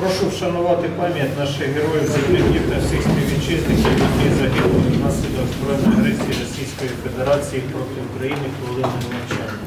Прошу вшанувати пам'ять наших героїв, земляків та всіх співвітчизників, які загинули внаслідок збройної агресії Російської Федерації проти України хвилиною мовчання.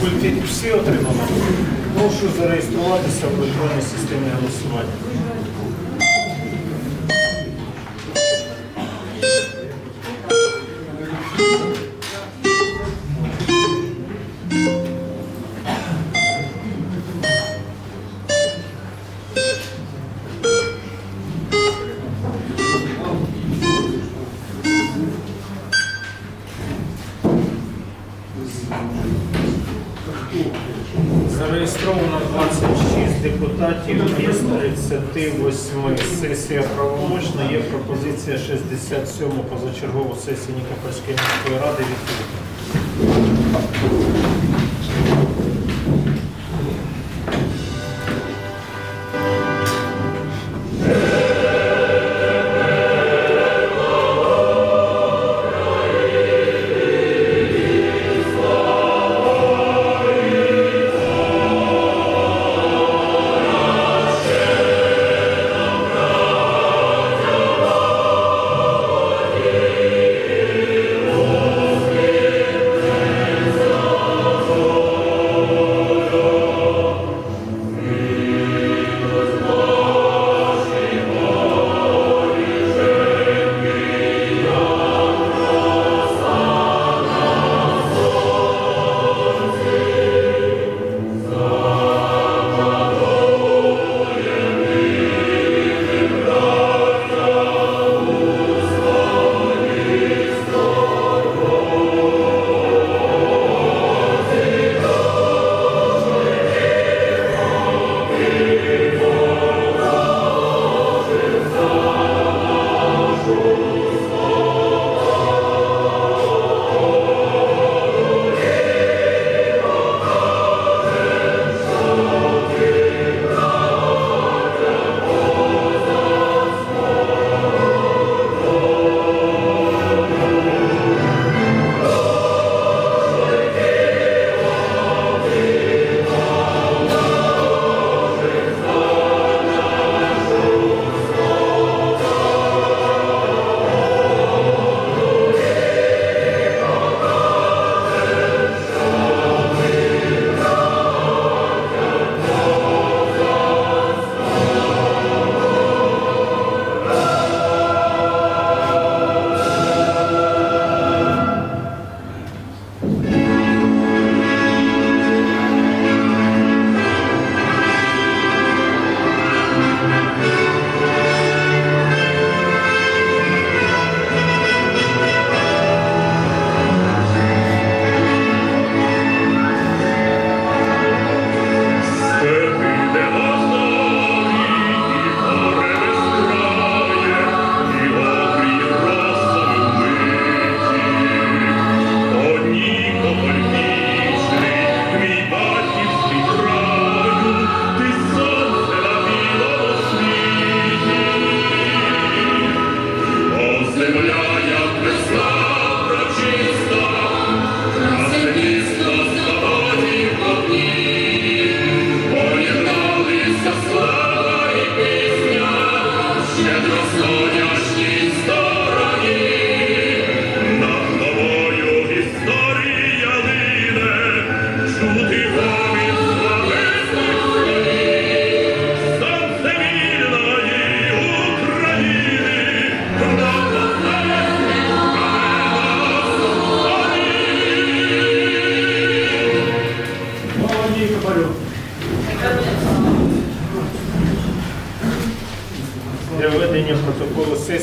Пультик всі отримали. Прошу зареєструватися в електронній системі голосування. 38. Сесія правомочна. Є пропозиція 67 позачергову сесію Нікопольської міської ради відкрити.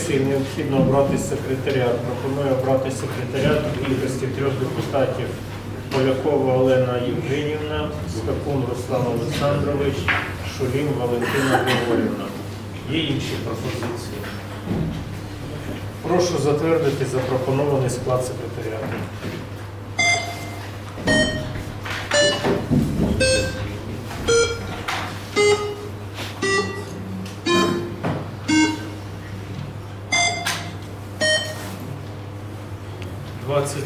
Сесії необхідно обрати секретаріат. Пропоную обрати секретаріат у кількості трьох депутатів. Полякова Олена Євгенівна, Скакун Руслан Олександрович, Шулім Валентина Григорівна. Є інші пропозиції? Прошу затвердити запропонований склад секретаріату.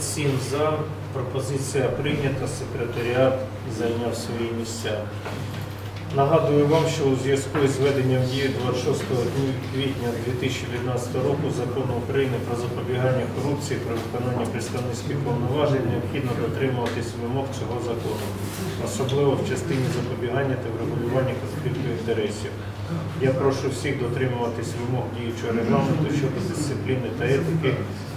Двадцять сім за. Пропозиція прийнята. Секретаріат зайняв свої місця. Нагадую вам, що у зв'язку із введенням дії 26 квітня 2019 року закону України про запобігання корупції при виконанні представницьких повноважень необхідно дотримуватись вимог цього закону, особливо в частині запобігання та врегулювання конфлікту інтересів. Я прошу всіх дотримуватись вимог діючого регламенту щодо дисципліни та етики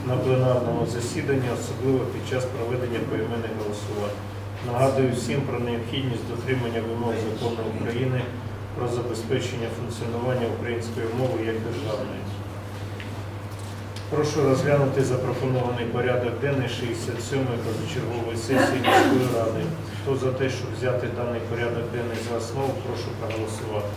на пленарному засіданні, особливо під час проведення поіменних голосувань. Нагадую всім про необхідність дотримання вимог закону України про забезпечення функціонування української мови як державної. Прошу розглянути запропонований порядок денний 67-ї позачергової сесії міської ради. Хто за те, щоб взяти даний порядок денний за основу, прошу проголосувати.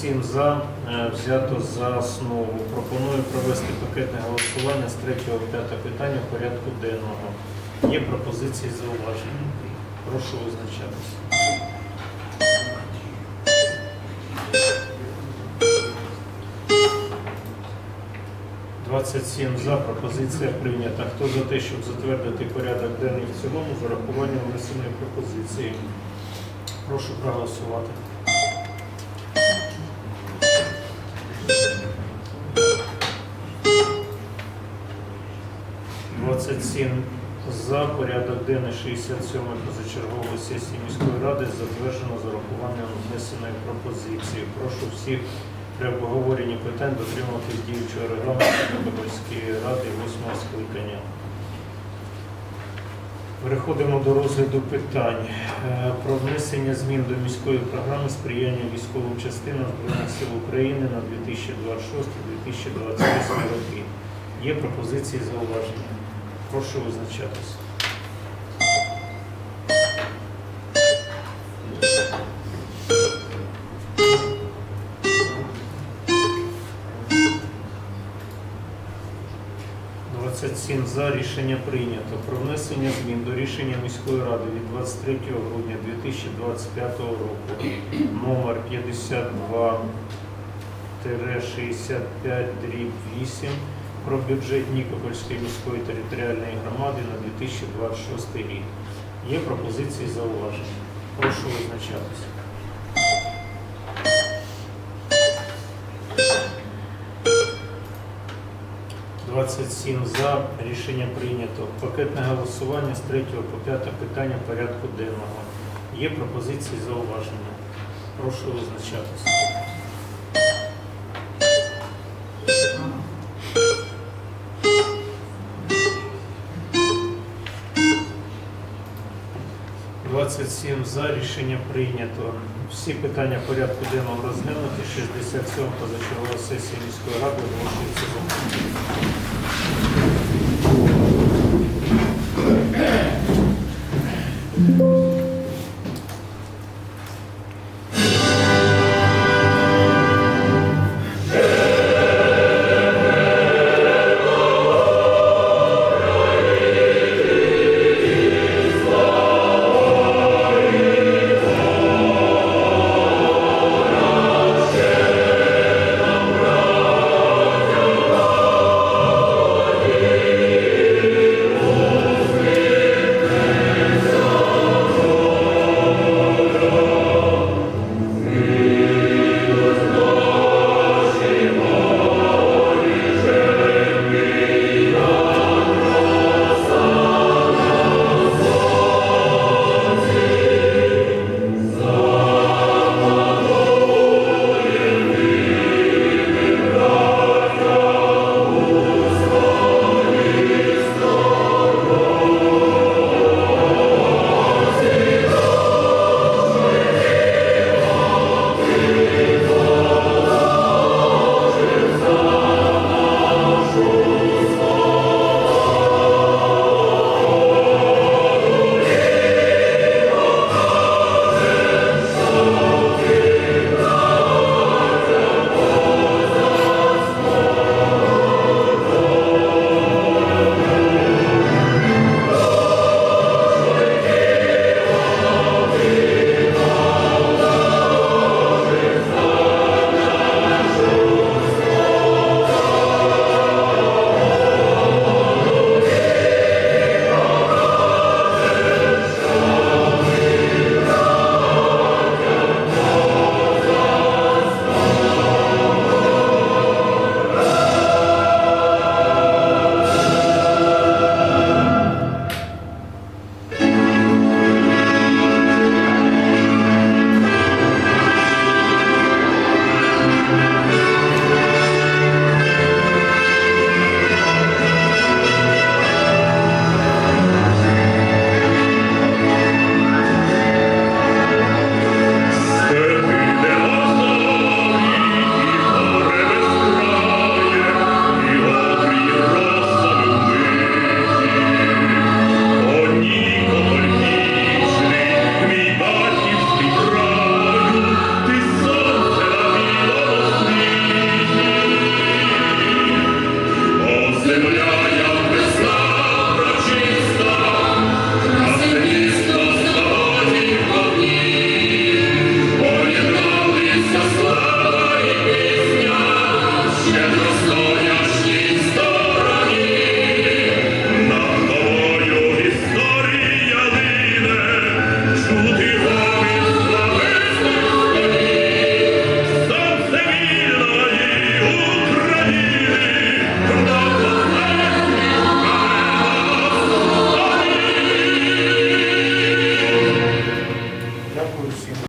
Двадцять сім за е, взято за основу. Пропоную провести пакетне голосування з 3 по 5 питання порядку денного. Є пропозиції зауваження. Прошу визначатися. Двадцять сім за. Пропозиція прийнята. Хто за те, щоб затвердити порядок денний в цілому з урахуванням внесеної пропозиції? Прошу проголосувати. Двадцять сім за. Порядок денний 67 позачергової сесії міської ради затверджено з урахуванням внесеної пропозиції. Прошу всіх при обговоренні питань дотримуватись діючого регламенту Миколаївської ради 8 скликання. Переходимо до розгляду питань Е, про внесення змін до міської програми сприяння військовим частинам Збройних сил України на 2026-2028 роки. Є пропозиції зауваження. Прошу визначатися. За рішення прийнято. Про внесення змін до рішення міської ради від 23 грудня 2025 року номер 52 65 8 про бюджет Нікопольської міської територіальної громади на 2026 рік. Є пропозиції зауваження. Прошу визначатися. Двадцять сім за. Рішення прийнято. Пакетне голосування з 3 по 5 питання порядку денного. Є пропозиції зауваження. Прошу визначатися. Двадцять сім за. Рішення прийнято. Всі питання порядку денного розглянуті. 67 позачергова сесія міської ради оголошується закритою.